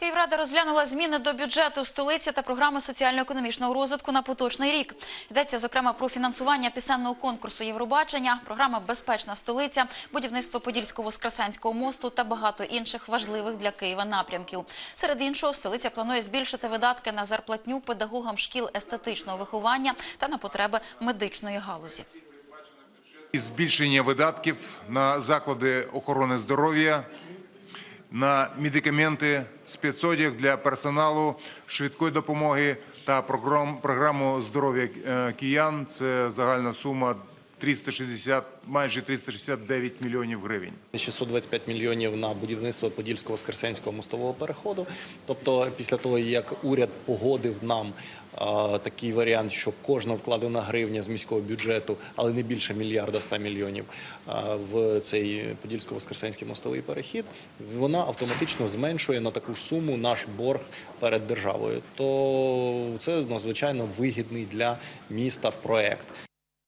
Київрада розглянула зміни до бюджету столиці та програми соціально-економічного розвитку на поточний рік. Йдеться, зокрема, про фінансування пісенного конкурсу Євробачення, програма Безпечна столиця, будівництво Подільсько-Воскресенського мосту та багато інших важливих для Києва напрямків. Серед іншого, столиця планує збільшити видатки на зарплатню педагогам шкіл естетичного виховання та на потреби медичної галузі. Збільшення видатків на заклади охорони здоров'я, на медикаменти, спецодяг для персоналу швидкої допомоги та програм- програму здоров'я е, киян. Це загальна сума 360, майже 369 мільйонів гривень. 625 мільйонів на будівництво Подільсько-Воскресенського мостового переходу. Тобто, після того, як уряд погодив нам такий варіант, що кожна вкладена гривня з міського бюджету, але не більше мільярда 100 мільйонів в цей Подільсько-Воскресенський мостовий перехід, вона автоматично зменшує на таку ж суму наш борг перед державою. То це надзвичайно вигідний для міста проект.